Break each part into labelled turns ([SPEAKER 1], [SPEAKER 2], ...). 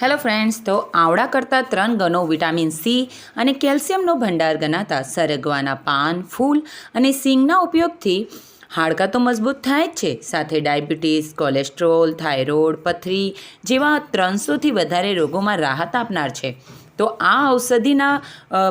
[SPEAKER 1] Hello friends તો આવડા કરતાં ત્રણ ગણો વિટામિન સી અને કેલ્શિયમનો ભંડાર ગણાતા સરગવાના પાન, ફૂલ અને સિંગના ઉપયોગથી હાડકાં તો મજબૂત થાય જ છે. સાથે ડાયાબિટીસ કોલેસ્ટ્રોલ થાઇરોઇડ પથરી જેવા ત્રણસોથી વધારે રોગોમાં રાહત આપનાર છે. તો આ ઔષધિના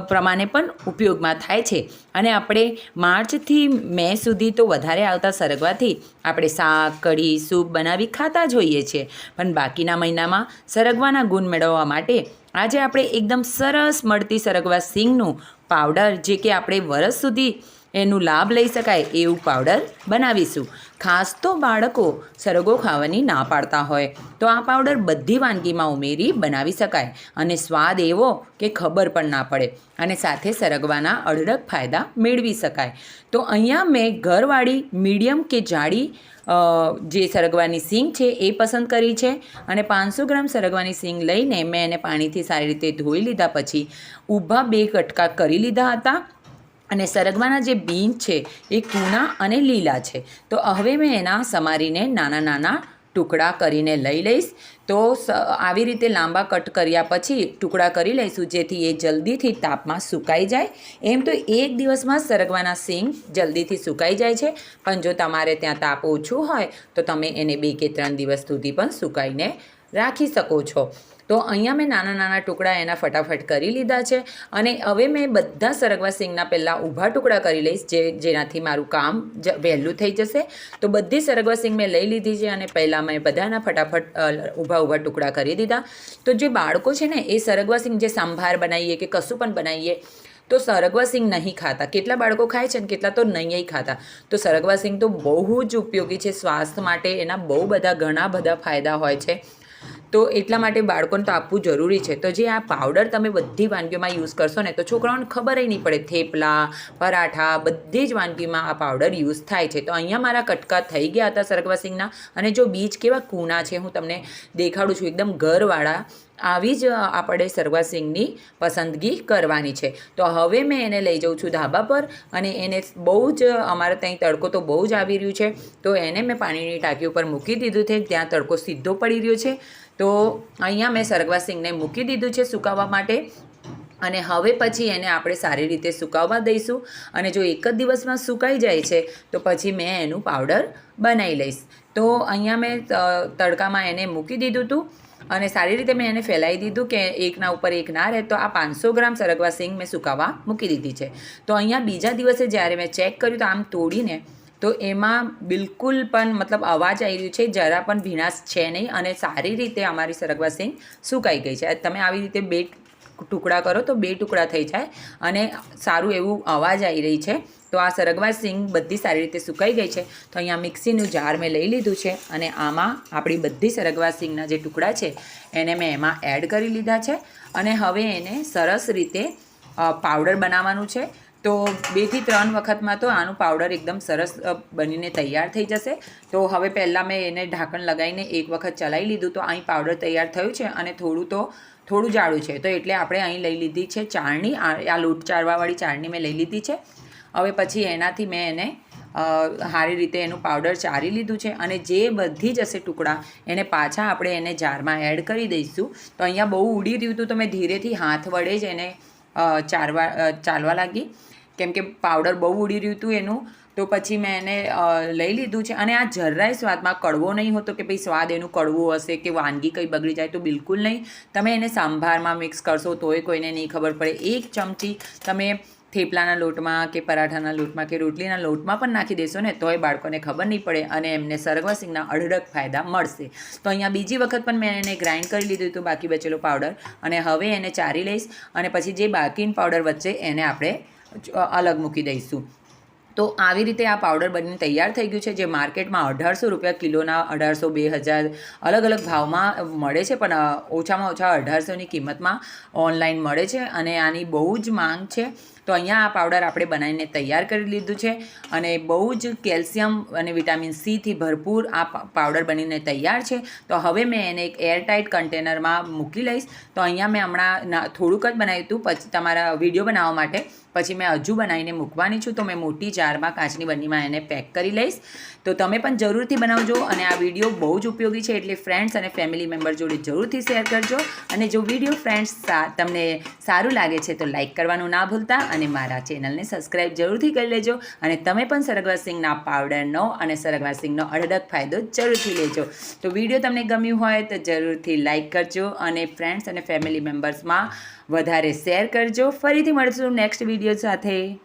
[SPEAKER 1] પ્રમાણે પણ ઉપયોગમાં થાય છે. અને આપણે માર્ચથી મે સુધી તો વધારે આવતા સરગવાથી આપણે શાક, કઢી, સૂપ બનાવી ખાતા જ હોઈએ છીએ. પણ બાકીના મહિનામાં સરગવાના ગુણ મેળવવા માટે આજે આપણે એકદમ સરસ મળતી સરગવા સિંગનું પાવડર, જે કે આપણે વરસ સુધી એનું લાભ લઈ શકાય એવું પાવડર બનાવીશું. ખાસ તો બાળકો સરગો ખાવાની ના પાડતા હોય. તો આ પાવડર બધી વાનગીમાં ઉમેરી બનાવી શકાય. અને સ્વાદ એવો કે ખબર પણ ના પડે. અને સાથે સરગવાના અઢળક ફાયદા મેળવી શકાય. તો અહીંયા મેં ઘરવાળી મીડિયમ કે જાડી જે સરગવાની સિંગ છે એ પસંદ કરી છે. અને પાંચસો ગ્રામ સરગવાની સિંગ લઈને મેં એને પાણીથી સારી રીતે ધોઈ લીધા પછી ઊભા બે કટકા કરી લીધા હતા. અને સરગવાના જે બીન છે એ કૂણા અને લીલા છે. તો હવે મેં એના સમારીને નાના નાના ટુકડા કરીને લઈ લઈશ. તો આવી રીતે લાંબા કટ કર્યા પછી ટુકડા કરી લઈશું, જેથી એ જલ્દીથી તાપમાં સુકાઈ જાય. એમ તો એક દિવસમાં સરગવાના સિંગ જલ્દીથી સુકાઈ જાય છે. પણ જો તમારે ત્યાં તાપ ઓછું હોય, તો તમે એને બે કે ત્રણ દિવસ સુધી પણ સુકાઈને રાખી શકો છો. તો અહીંયા મેં નાના નાના ટુકડા એના ફટાફટ કરી લીધા છે અને હવે મેં બધા સરગવા સિંગના પહેલાં ઊભા ટુકડા કરી લઈશ જે જેનાથી મારું કામ જ વહેલું થઈ જશે. તો બધી સરગવા સિંગ મેં લઈ લીધી છે અને પહેલાં મેં બધાના ફટાફટ ઊભા ઊભા ટુકડા કરી દીધા. તો જે બાળકો છે ને, એ સરગવા સિંગ જે સંભાર બનાવીએ કે કશું પણ બનાવીએ, તો સરગવા સિંગ નહીં ખાતા. કેટલા બાળકો ખાય છે ને, કેટલા તો નહીં ખાતા. તો સરગવા સિંગ તો બહુ જ ઉપયોગી છે. સ્વાસ્થ્ય માટે એના બહુ બધા ઘણા બધા ફાયદા હોય છે. તો એટલા માટે બાળકોને તો આપવું જરૂરી છે. તો જે આ પાવડર તમે બધી વાનગીઓમાં યુઝ કરશો ને, તો છોકરાઓને ખબર નહીં પડે થેપલા, પરાઠા, બધી જ વાનગીમાં આ પાવડર યુઝ થાય છે. તો અહીંયા મારા કટકા થઈ ગયા હતા સરગવા સિંગના અને જો બીજ કેવા કૂણા છે હું તમને દેખાડું છું. એકદમ ઘરવાળા આવી જ આપણે સરગવા સિંગની પસંદગી કરવાની છે. તો હવે મેં એને લઈ જાઉં છું ધાબા પર અને એને બહુ જ અમારે ત્યાં તડકો તો બહુ જ આવી રહ્યું છે. તો એને મેં પાણીની ટાંકી ઉપર મૂકી દીધું છે. ત્યાં તડકો સીધો પડી રહ્યો છે. તો અહીંયા મેં સરગવા સિંગને મૂકી દીધું છે સુકાવવા માટે. અને હવે પછી એને આપણે સારી રીતે સુકાવવા દઈશું. અને જો એક જ દિવસમાં સુકાઈ જાય છે, તો પછી મેં એનું પાવડર બનાવી લઈશ. તો અહીંયા મેં તડકામાં એને મૂકી દીધું હતું અને સારી રીતે મેં એને ફેલાવી દીધું કે એકના ઉપર એક ના રહે, તો આ પાંચસો ગ્રામ સરગવા સિંગ મેં સુકાવવા મૂકી દીધી છે. તો અહીંયા બીજા દિવસે જ્યારે મેં ચેક કર્યું, તો આમ તોડીને તો એમાં બિલકુલ પણ મતલબ અવાજ આવી રહ્યું છે, જરા પણ ભીનાશ છે નહીં અને સારી રીતે અમારી સરગવા સિંગ સુકાઈ ગઈ છે. તમે આવી રીતે બે ટુકડા કરો તો બે ટુકડા થઈ જાય અને સારું એવું અવાજ આવી રહી છે. તો આ સરગવા સિંગ બધી સારી રીતે સુકાઈ ગઈ છે. તો અહીંયા મિક્સીનું જાર મેં લઈ લીધું છે અને આમાં આપણી બધી સરગવા સિંગના જે ટુકડા છે એને મેં એમાં એડ કરી લીધા છે અને હવે એને સરસ રીતે પાવડર બનાવવાનું છે. તો બેથી ત્રણ વખતમાં તો આનું પાવડર એકદમ સરસ બનીને તૈયાર થઈ જશે. તો હવે પહેલાં મેં એને ઢાંકણ લગાવીને એક વખત ચલાવી લીધું. તો અહીં પાવડર તૈયાર થયું છે અને થોડું તો, થોડું જાડું છે. તો એટલે આપણે અહીં લઈ લીધી છે ચાળણી. આ લોટ ચાળવાવાળી ચાળણી મેં લઈ લીધી છે. હવે પછી એનાથી મેં એને સારી રીતે એનું પાવડર ચારી લીધું છે. અને જે બધી જશે ટુકડા, એને પાછા આપણે એને જારમાં એડ કરી દઈશું. તો અહીંયા બહુ ઉડી રહ્યું હતું તો મેં ધીરેથી હાથ વડે જ એને ચારવા ચાલવા લાગી. કેમ કે પાવડર બહુ ઉડી રહ્યું હતું એનું, તો પછી મેં એને લઈ લીધું છે. અને આ જરાય સ્વાદમાં કડવો નહીં હોતો કે ભાઈ સ્વાદ એનું કડવો હશે કે વાનગી કંઈ બગડી જાય તો બિલકુલ નહીં. તમે એને સાંભારમાં મિક્સ કરશો તોય કોઈને નહીં ખબર પડે. એક ચમચી તમે થેપલાના લોટમાં કે પરાઠાના લોટમાં કે રોટલીના લોટમાં પણ નાખી દેશો ને તોય બાળકોને ખબર નહીં પડે અને એમને સરગવાસિંગના અઢળક ફાયદા મળશે. તો અહીંયા બીજી વખત પણ મેં એને ગ્રાઇન્ડ કરી લીધું હતું, બાકી બચેલો પાવડર અને હવે એને ચારી લઈશ અને પછી જે બાકીન પાવડર વચ્ચે એને આપણે અલગ મૂકી દઈશું. તો આવી રીતે આ પાવડર બનીને તૈયાર થઈ ગયું છે, જે માર્કેટમાં અઢારસો રૂપિયા કિલોના અઢારસો બે હજાર અલગ અલગ ભાવમાં મળે છે, પણ ઓછામાં ઓછા અઢારસોની કિંમતમાં ઓનલાઈન મળે છે અને આની બહુ જ માંગ છે. તો અહીંયા આ પાવડર આપણે બનાવીને તૈયાર કરી લીધું છે અને બહુ જ કેલ્શિયમ અને વિટામિન સીથી ભરપૂર આ પાવડર બનીને તૈયાર છે. તો હવે મેં એને એક એરટાઇટ કન્ટેનરમાં મૂકી લઈશ. તો અહીંયા મેં હમણાં થોડુંક જ બનાવ્યું હતું, પછી, તમારા વીડિયો બનાવવા માટે. પછી મેં હજુ બનાવીને મૂકવાની છું, તો મેં મોટી જારમાં કાચની બનીમાં એને પેક કરી લઈશ. તો તમે પણ જરૂરથી બનાવજો અને આ વીડિયો બહુ જ ઉપયોગી છે, એટલે ફ્રેન્ડ્સ અને ફેમિલી મેમ્બર જોડે જરૂરથી શેર કરજો. અને જો વીડિયો ફ્રેન્ડ્સ તમને સારું લાગે છે, તો લાઇક કરવાનું ના ભૂલતા અને મારા ચેનલને સબસ્ક્રાઈબ જરૂરથી કરી લેજો. અને તમે પણ સરગવા સિંગના પાવડરનો અને સરગવા સિંગનો અડધક ફાયદો જરૂરથી લેજો. તો વીડિયો તમને ગમ્યું હોય તો જરૂરથી લાઇક કરજો અને ફ્રેન્ડ્સ અને ફેમિલી મેમ્બર્સમાં વધારે શેર કરજો. ફરીથી મળશું નેક્સ્ટ વીડિયો સાથે.